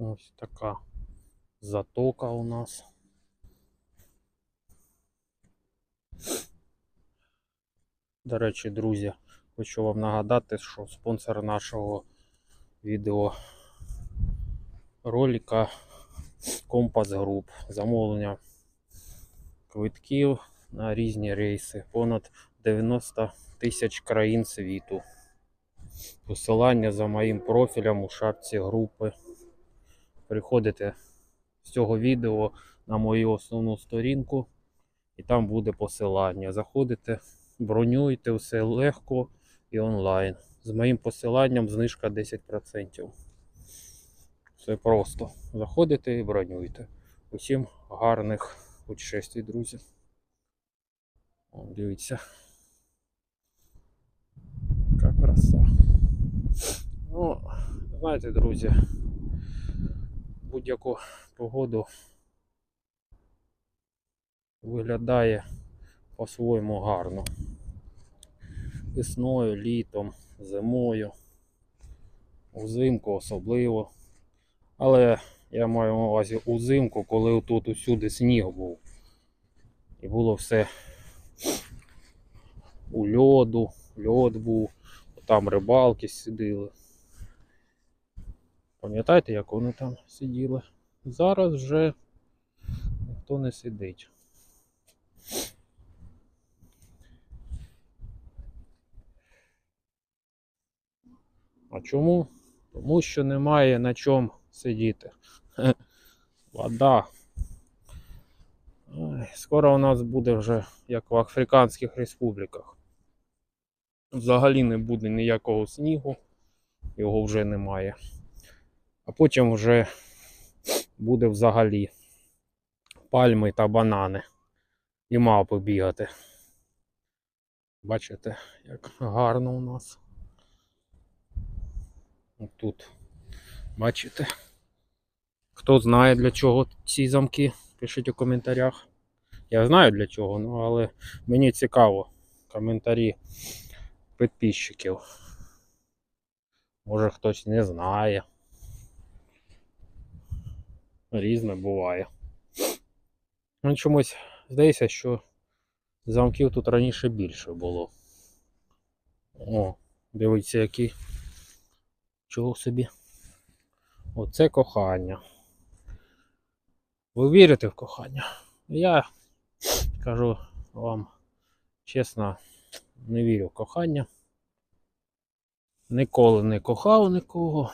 Ось така затока у нас. До речі, друзі, хочу вам нагадати, що спонсор нашого відео ролика Компас Груп. Замовлення квитків на різні рейси. Понад 90 тисяч країн світу. Посилання за моїм профілем у шапці групи. Приходите з цього відео на мою основну сторінку, і там буде посилання. Заходите, бронюйте, все легко і онлайн. З моїм посиланням знижка 10%. Все просто. Заходите і бронюйте. Усім гарних путешествий, друзі. Дивіться. Яка краса. Ну, знаєте, друзі, будь-яку погоду виглядає по-своєму гарно. Весною, літом, зимою, узимку особливо. Але я маю на увазі узимку, коли тут усюди сніг був. І було все у льоду, льод був, там рибалки сиділи. Пам'ятаєте, як вони там сиділи? Зараз вже ніхто не сидить. А чому? Тому що немає на чому сидіти. Вода. Скоро у нас буде вже як в Африканських республіках. Взагалі не буде ніякого снігу, його вже немає. А потім вже буде взагалі пальми та банани. І мавпи бігати. Бачите, як гарно у нас. Тут. Бачите? Хто знає для чого ці замки, пишіть у коментарях. Я знаю для чого, ну але мені цікаво коментарі підписчиків. Може хтось не знає. Різне буває. Ну, чомусь здається, що замків тут раніше більше було. О, дивіться, які. Чого собі? Оце кохання. Ви вірите в кохання? Я кажу вам чесно, не вірю в кохання. Ніколи не кохав нікого.